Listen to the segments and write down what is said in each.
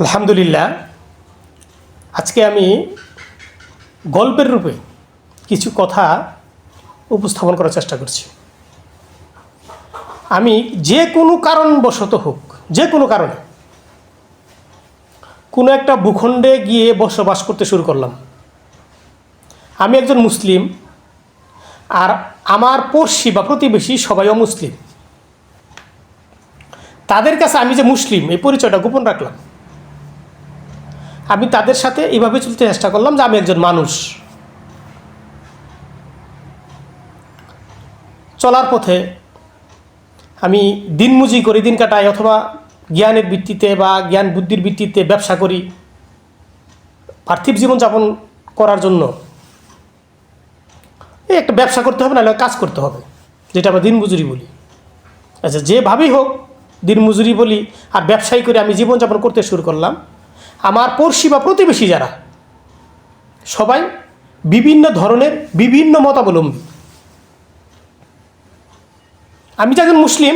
আলহামদুলিল্লাহ, আজকে আমি গল্পের রূপে কিছু কথা উপস্থাপন করার চেষ্টা করছি। আমি যে কোনো কারণবশত হোক, যে কোনো কারণে কোনো একটা ভূখণ্ডে গিয়ে বসবাস করতে শুরু করলাম। আমি একজন মুসলিম আর আমার পড়শি বা প্রতিবেশী সবাই অমুসলিম। তাদের কাছে আমি যে মুসলিম, এই পরিচয়টা গোপন রাখলাম। আমি তাদের সাথে এইভাবে চলতে চেষ্টা করলাম যে আমি একজন মানুষ। চলার পথে আমি দিনমুজি করি, দিন কাটাই, অথবা জ্ঞানের ভিত্তিতে বা জ্ঞান বুদ্ধির ভিত্তিতে ব্যবসা করি, পার্থিব জীবনযাপন করার জন্য। এই একটা ব্যবসা করতে হবে, নাহলে কাজ করতে হবে, যেটা আমরা দিনমজুরি বলি। আচ্ছা যেভাবেই হোক দিনমজুরি বলি আর ব্যবসায়ী করে আমি জীবনযাপন করতে শুরু করলাম। আমার পড়শি বা প্রতিবেশী যারা, সবাই বিভিন্ন ধরনের, বিভিন্ন মতাবলম্বী। আমি যে একজন মুসলিম,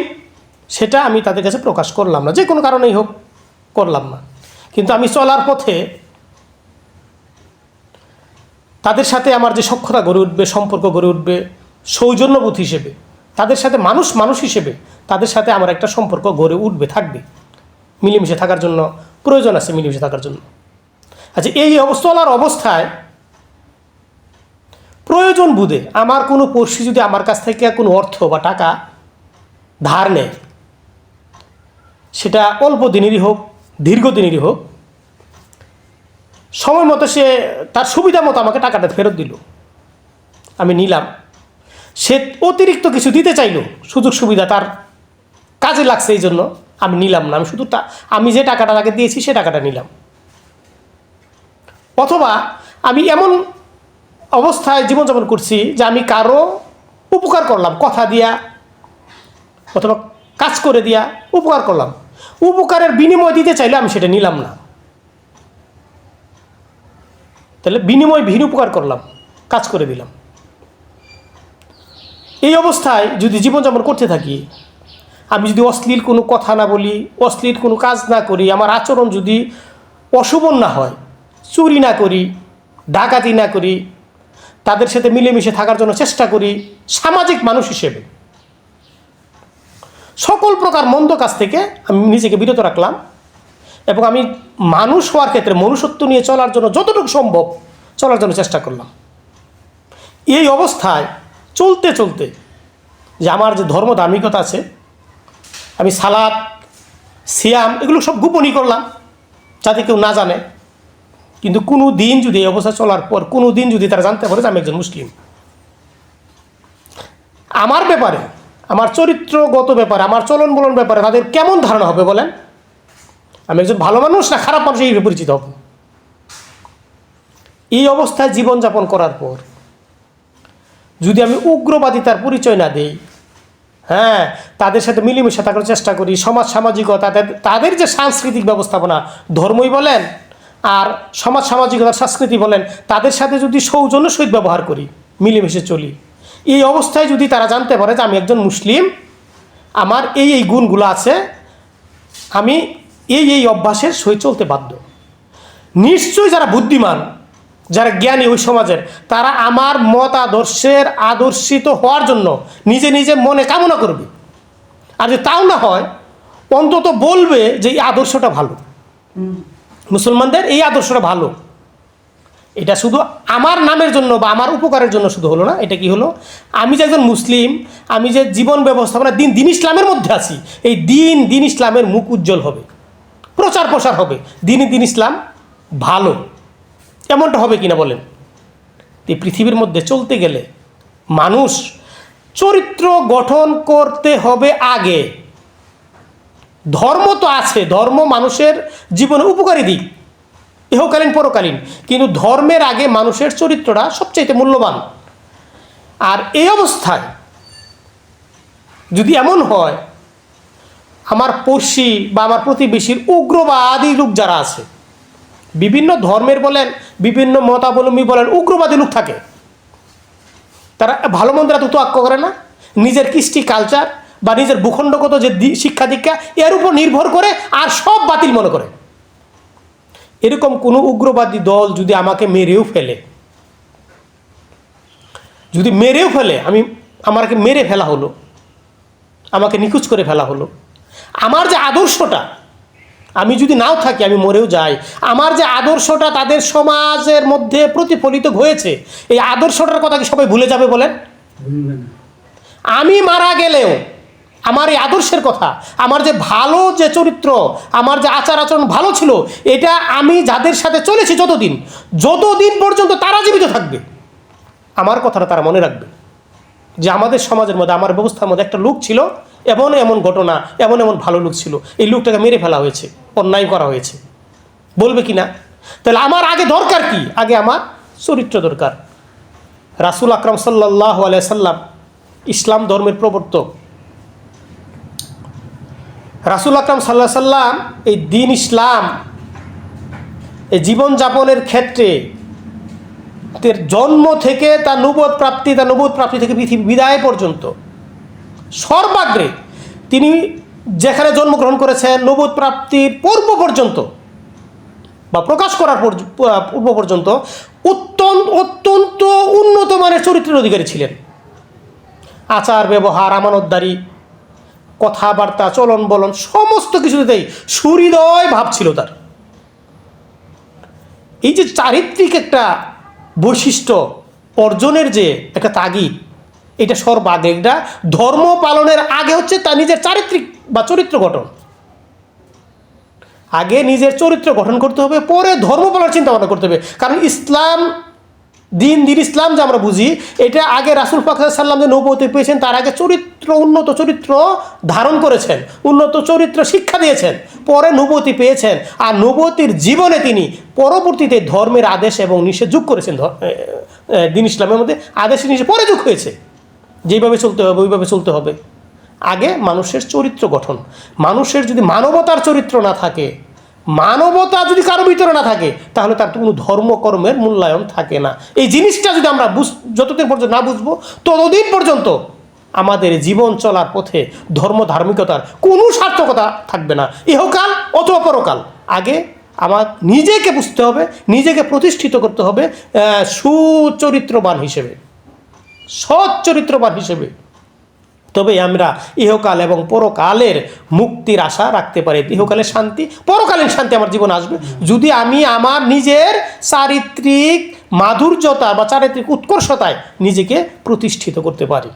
সেটা আমি তাদের কাছে প্রকাশ করলাম না, যে কোনো কারণেই হোক করলাম না। কিন্তু আমি চলার পথে তাদের সাথে আমার যে সক্ষতা গড়ে উঠবে, সম্পর্ক গড়ে উঠবে, সৌজন্যবোধ হিসেবে, তাদের সাথে মানুষ মানুষ হিসেবে, তাদের সাথে আমার একটা সম্পর্ক গড়ে উঠবে, থাকবে, মিলেমিশে থাকার জন্য প্রয়োজন আছে মিলেমিশে থাকার জন্য। আচ্ছা এই অবস্থা চলার অবস্থায় প্রয়োজন বুধে আমার কোনো পড়শি যদি আমার কাছ থেকে কোনো অর্থ বা টাকা ধার নেয়, সেটা অল্প দিনেরই হোক, দীর্ঘদিনেরই হোক, সময় মতো সে তার সুবিধা মতো আমাকে টাকাটা ফেরত দিল। আমি নিলাম। সে অতিরিক্ত কিছু দিতে চাইলো, সুযোগ সুবিধা তার কাজে লাগছে এই জন্য। আমি নিলাম না, আমি শুধু আমি যে টাকাটা তাকে দিয়েছি সে টাকাটা নিলাম। অথবা আমি এমন অবস্থায় জীবনযাপন করছি যে আমি কারও উপকার করলাম, কথা দিয়া, অথবা কাজ করে দিয়া উপকার করলাম। উপকারের বিনিময় দিতে চাইলে আমি সেটা নিলাম না। তাহলে বিনিময় ভিন উপকার করলাম, কাজ করে দিলাম। এই অবস্থায় যদি জীবনযাপন করতে থাকি আমি যদি অশ্লীল কোনো কথা না বলি, অশ্লীল কোনো কাজ না করি, আমার আচরণ যদি অশোভন না হয়, চুরি না করি, ডাকাতি না করি, তাদের সাথে মিলেমিশে থাকার জন্য চেষ্টা করি, সামাজিক মানুষ হিসেবে। সকল প্রকার মন্দ কাজ থেকে আমি নিজেকে বিরত রাখলাম এবং আমি মানুষ হওয়ার ক্ষেত্রে মনুষ্যত্ব নিয়ে চলার জন্য যতটুকু সম্ভব চলার জন্য চেষ্টা করলাম। এই অবস্থায় চলতে চলতে যে আমার যে ধর্ম ধার্মিকতা আছে আমি সালাদ, সিয়াম, এগুলো সব গোপনই করলাম, যাতে কেউ না জানে। কিন্তু কোনো দিন যদি এই অবস্থা চলার পর, কোনো দিন যদি তারা জানতে পারে যে আমি একজন মুসলিম। আমার ব্যাপারে, আমার চরিত্রগত ব্যাপারে, আমার চলন বলন ব্যাপারে তাদের কেমন ধারণা হবে বলেন? আমি একজন ভালো মানুষ না খারাপ মানুষ হিসেবে পরিচিত হব? এই অবস্থায় জীবনযাপন করার পর, যদি আমি উগ্রবাদিতার পরিচয় না দেই হ্যাঁ তাদের সাথে মিলেমিশে থাকার চেষ্টা করি। সমাজ সামাজিকতা, তাদের যে সাংস্কৃতিক ব্যবস্থাপনা, ধর্মই বলেন আর সমাজ সামাজিকতার সংস্কৃতি বলেন, তাদের সাথে যদি সৌজন্য সহিত ব্যবহার করি, মিলেমিশে চলি। এই অবস্থায় যদি তারা জানতে পারে যে আমি একজন মুসলিম, আমার এই এই গুণগুলো আছে, আমি এই এই অভ্যাসের সহিত চলতে বাধ্য। নিশ্চয়ই যারা বুদ্ধিমান যারা জ্ঞানী ওই সমাজের, তারা আমার মত আদর্শের আদর্শিত হওয়ার জন্য নিজে নিজে মনে কামনা করবে। আর যদি তাও না হয়, অন্তত বলবে যে এই আদর্শটা ভালো। মুসলমানদের এই আদর্শটা ভালো। এটা শুধু আমার নামের জন্য বা আমার উপকারের জন্য শুধু হলো না, এটা কি হলো? আমি যে একজন মুসলিম, আমি যে জীবন ব্যবস্থাপনা, দিন দিন ইসলামের মধ্যে আছি, এই দিন দিন ইসলামের মুখ উজ্জ্বল হবে প্রচার প্রসার হবে। দিন দিন ইসলাম ভালো। এমনটা হবে কিনা বলেন? এই পৃথিবীর মধ্যে চলতে গেলে মানুষ চরিত্র গঠন করতে হবে আগে। ধর্ম তো আছে, ধর্ম মানুষের জীবনে উপকারী দিক। ইহকালীন, পরকালীন। কিন্তু ধর্মের আগে মানুষের চরিত্রটা সবচাইতে মূল্যবান। আর এই অবস্থায় যদি এমন হয়, আমার পড়শি বা আমার প্রতিবেশীর উগ্রবাদী লোক যারা আছে বিভিন্ন ধর্মের বলেন, বিভিন্ন মতাবলম্বী বলেন, উগ্রবাদী লোক থাকে। তারা ভালো মন্দিরা তো তোয়াক্ক করে না। নিজের কৃষ্টি কালচার বা নিজের ভূখণ্ডগত যে শিক্ষা দীক্ষা, এর উপর নির্ভর করে আর সব বাতিল মনে করে। এরকম কোনো উগ্রবাদী দল যদি আমাকে মেরেও ফেলে, যদি মেরেও ফেলে, আমি, আমাকে মেরে ফেলা হলো, আমাকে নিখোঁজ করে ফেলা হলো, আমার যে আদর্শটা আমি যদি নাও থাকি আমি মরেও যাই। আমার যে আদর্শটা তাদের সমাজের মধ্যে প্রতিফলিত হয়েছে এই আদর্শটার কথা কি সবাই ভুলে যাবে বলেন? আমি মারা গেলেও আমার এই আদর্শের কথা আমার যে ভালো যে চরিত্র আমার যে আচার আচরণ ভালো ছিল এটা আমি যাদের সাথে চলেছি যতদিন যতদিন পর্যন্ত তারা জীবিত থাকবে আমার কথাটা তারা মনে রাখবে। যে আমাদের সমাজের মধ্যে আমার ব্যবস্থার মধ্যে একটা লোক ছিল এমন এমন ঘটনা এমন এমন ভালো লোক ছিল এই লোকটাকে মেরে ফেলা হয়েছে। অন্যায় করা হয়েছে। বলবে কি না তাহলে আমার আগে দরকার কি? আগে আমার চরিত্র দরকার। রাসুল আকরাম সাল্লাহ সাল্লাম ইসলাম ধর্মের প্রবর্তক। রাসুল আকরাম সাল্লাহ সাল্লাম এই দিন ইসলাম, এই জীবনযাপনের ক্ষেত্রে তার জন্ম থেকে তার নবদ প্রাপ্তি, তার নবদ প্রাপ্তি থেকে পৃথিবী বিদায় পর্যন্ত সর্বাগ্রে তিনি যেখানে জন্মগ্রহণ করেছেন নবুদ প্রাপ্তির পূর্ব পর্যন্ত বা প্রকাশ করার পূর্ব পর্যন্ত অত্যন্ত অত্যন্ত উন্নত মানের চরিত্রের অধিকারী ছিলেন। আচার, ব্যবহার, আমানতদারি, কথাবার্তা, চলন বলন সমস্ত কিছুতেই সুহৃদয় ভাব ছিল তার। এই যে চারিত্রিক একটা বৈশিষ্ট্য অর্জনের যে একটা তাগিদ এটা সর্বাগে এটা ধর্ম পালনের আগে হচ্ছে তার নিজের চারিত্রিক বা চরিত্র গঠন। আগে নিজের চরিত্র গঠন করতে হবে, পরে ধর্ম পালনের চিন্তা ভাবনা করতে হবে। কারণ ইসলাম, দিন দিন ইসলাম যে আমরা বুঝি, এটা আগে রাসুল সাল্লাম যে নৌপতি পেয়েছেন, তার আগে চরিত্র, উন্নত চরিত্র ধারণ করেছেন, উন্নত চরিত্র শিক্ষা দিয়েছেন, পরে নৌপতি পেয়েছেন। আর নৌপতির জীবনে তিনি পরবর্তীতে ধর্মের আদেশ এবং নিষেধ যোগ করেছেন দিন ইসলামের মধ্যে আদেশ নিষেধ, পরে যোগ হয়েছে। যেভাবে চলতে হবে, ওইভাবে চলতে হবে। আগে মানুষের চরিত্র গঠন। মানুষের যদি মানবতার চরিত্র না থাকে, মানবতা যদি কারও ভিতরে না থাকে, তাহলে তার তো কোনো ধর্মকর্মের মূল্যায়ন থাকে না। এই জিনিসটা যদি আমরা বুঝ, যতদিন পর্যন্ত না বুঝব, ততদিন পর্যন্ত আমাদের জীবন চলার পথে ধর্ম, ধার্মিকতার কোনো সার্থকতা থাকবে না। ইহকাল অথবা পরকাল। আগে আমার নিজেকে বুঝতে হবে, নিজেকে প্রতিষ্ঠিত করতে হবে সুচরিত্রবান হিসেবে। সৎ চরিত্রবান হিসেবে। তবে আমরা ইহকাল এবং পরকালের মুক্তির আশা রাখতে পারি। ইহকালের শান্তি, পরকালীন শান্তি আমার জীবন আসবে। যদি আমি আমার নিজের চারিত্রিক মাধুর্যতা বা চারিত্রিক উৎকর্ষতায় নিজেকে প্রতিষ্ঠিত করতে পারি।